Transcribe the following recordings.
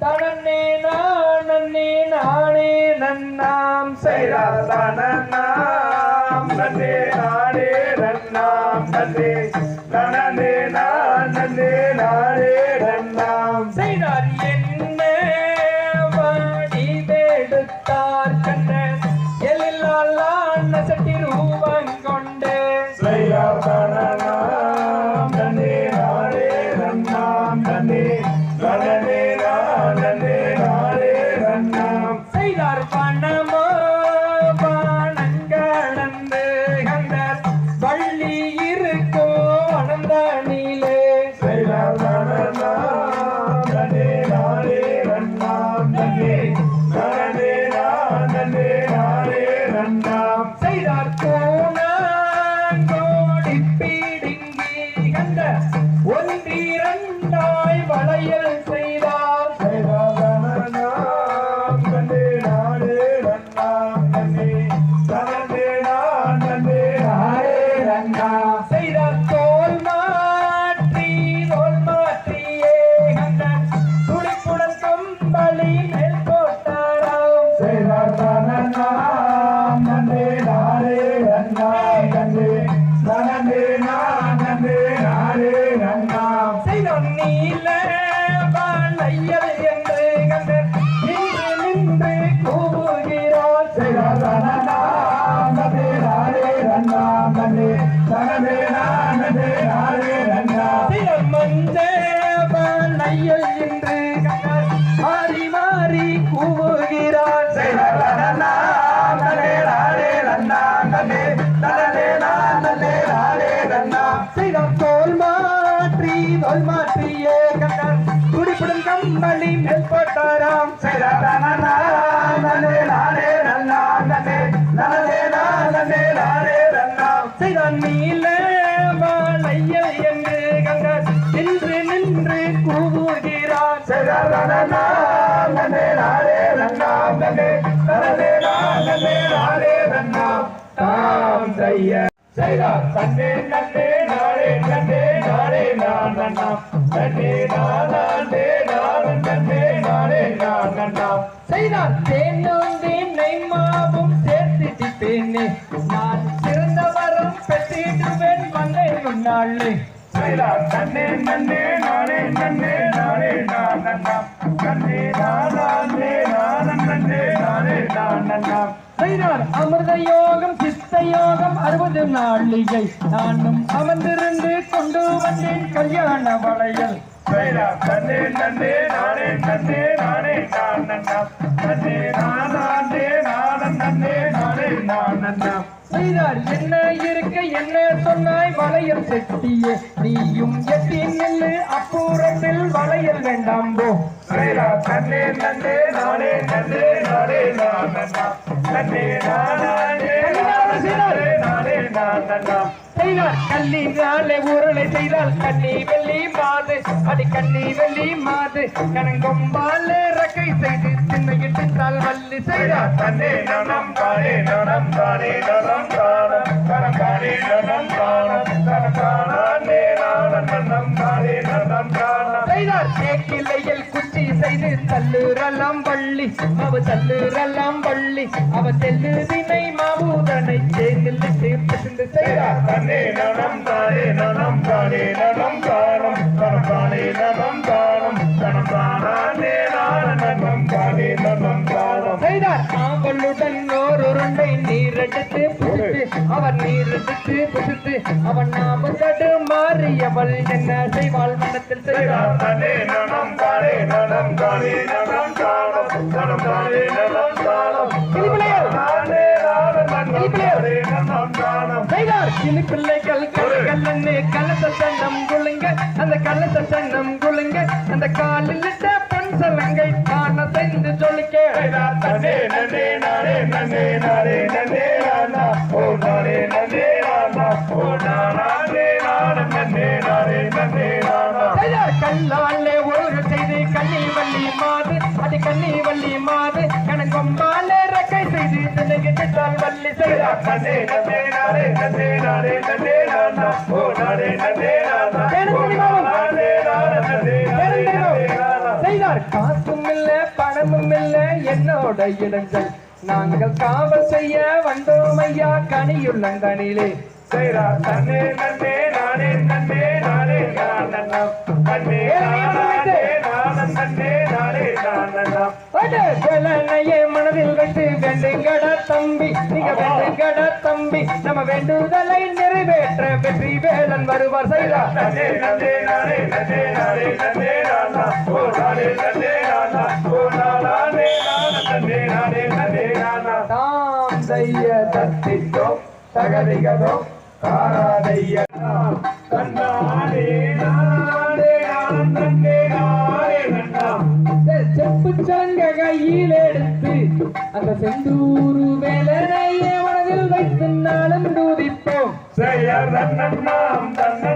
தனன்னே நானே நானே நன்னாம் செய்தார். தனநாம் நன்னே நானே நன்னாம் நன்னே தனன்னே நான் நன்னே நானே நன்னாம். செய்தார் என்ன வாடி வேடுத்தார் கண்ண எல்லாம் நசட்டி ரூபம் கொண்டு செய்தார் மாற்றியே கண்ட துடிப்புடன் கம்பளி மேல் போட்டாராம் வாழையல் என்று கண்ட நின்று நின்று கூவுகிறார். தாம் செய்ய செய்தார். தன்னே நன்னே நன்னே நான் நன்னாம் நன்னே நான் நன்னே நான் நன்னாம் செய்தார் சேர்த்து திப்பேனே நான் செய்தார் தன்னே நன்னே நானே நன்னே நானே நான் நன்னே நான் நன்னே நான் நன்னே நானே நான் நன்னாம் செய்தார் அமிர்த யோகம் சித்த யோகம் அறுபது நாளிகை. நானும் அமர்ந்திருந்து கொண்டு வந்தேன் கல்யாண வளையல். தன்னே நன்னே நானே நன்னே நானே நான் நன்னே நான் நன்னே நான் நன்னே நானே நான் நன்னாம் செய்தார். என்ன இருக்க என்ன சொன்னாய்? வளையல் செட்டியே நீயும் எட்டி நில்லு அப்புறத்தில் வளையல் வேண்டாம் போ. தன்னே நன்னே நானே நன்னே நானே நன்னே நான் நானே நானே செய்தார். கல்லினாலே உருளை செய்தால் கண்ணி வெள்ளி மாது. அடி கண்ணி வெள்ளி மாது. கணங்கொம்பால ரக்கை செய்து திண்மையிட்டு தால் வள்ளி செய்தார் தன்னே நனம் தானே நனம் தானே நனம் தானம். தனம் தானே நனம் தானம். தனம் தானே நானம் நனம் தானே நனம் தானம். செய்தார் கேக்கிலையில் குச்சி செய்து தள்ளுறலாம் வள்ளி. அவ தள்ளுறலாம் வள்ளி. அவ தெல்லு தினை மாவுதனை சேர்ந்து பிசைந்து செய்தார். தன்னே நனம் தானே நனம் தானே நனம் தானம் உருண்டை நீரெடுத்து புசித்து அவர் நீரெடுத்து புசித்து அவன் நாம தடு மாறியவள் என்ன செய்வாள் மனத்தில் தானே தானே தானே தானே தானே கிளி பிள்ளைகள் கல்லன்னு கலச சன்னம் குளுங்க அந்த கலச காலில் இட்ட பொன் சலங்கை காண செய்து சொல்லிக்க கல்லாலே ஒழுங்கு செய்து கண்ணி வள்ளி மாது அது கண்ணி வள்ளி மாது கணக்கொம்பாலே ரெக்கை செய்து திணையிட்டால் வள்ளி செய்தார் நன்னே நன்னே நானே நன்னே நானே நன்னே நானா ஓ நானே நன்னே நானா ஓ நானே நானா நன்னே நானே நன்னே நானா செய்தார் காசும் இல்ல பணமும் இல்ல என்னோட இடைஞ்சல் நாங்கள் காவல் செய்ய வந்தோம் ஐயா கனியுள்ளங்கனிலே செய்தா தன்னே நன்னே நானே நன்னே நானே நானண்ணா தன்னே நானே நானன் நன்னே நானே நானண்ணா வேலனையே மனதில் வைத்து வேண்டுங்கடா தம்பி நீங்க வேண்டுங்கடா தம்பி நம்ம வேண்டுதலை நிறைவேற்ற வெற்றி வேலன் வருவார். செய்தா நன்னே நன்னே நானே நன்னே நானே நன்னே நானா ஓ நானே நன்னே நானா ஓ நானே தாம் செய்ய தத்தித்தோ தகதிகதோ காராதைய தன்னானே நானே நானன் நன்னே நானே நன்னா செப்பு சங்க கையில் எடுத்து அந்த செந்தூரு வேலனையே மனதில் வைத்து நாளும் தூதிப்போம். செய்ய தன்னண்ணாம் தன்னண்ணானாம்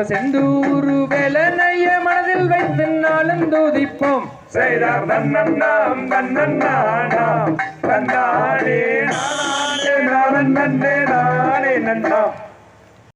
அந்த செந்தூரு வேலனைய மனதில் வைத்து நாளும் தூதிப்போம் செய்தார் நன்னண்ணாம் தன்னண்ணானாம் தன்னானே நானே நானன் நன்னே நானே நன்னாம்